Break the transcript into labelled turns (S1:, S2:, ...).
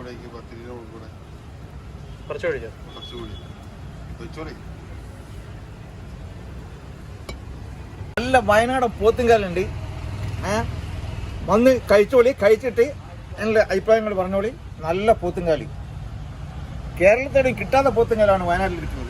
S1: ഇതിന്റെ മുകളിൽ കൂടെ
S2: കുറച്ച് കഴിച്ചോ
S1: കുറച്ചുകൂടി വെച്ചോളി.
S3: നല്ല വയനാട് പോത്തുംകാലുണ്ട് ഏ? വന്ന് കഴിച്ചോളി കഴിച്ചിട്ട് എന്റെ അഭിപ്രായങ്ങൾ പറഞ്ഞോളി. നല്ല പോത്തുംകാലി കേരളത്തോടെ കിട്ടാത്ത പോത്തുംകാലാണ് വയനാട്ടിൽ കിട്ടുന്നത്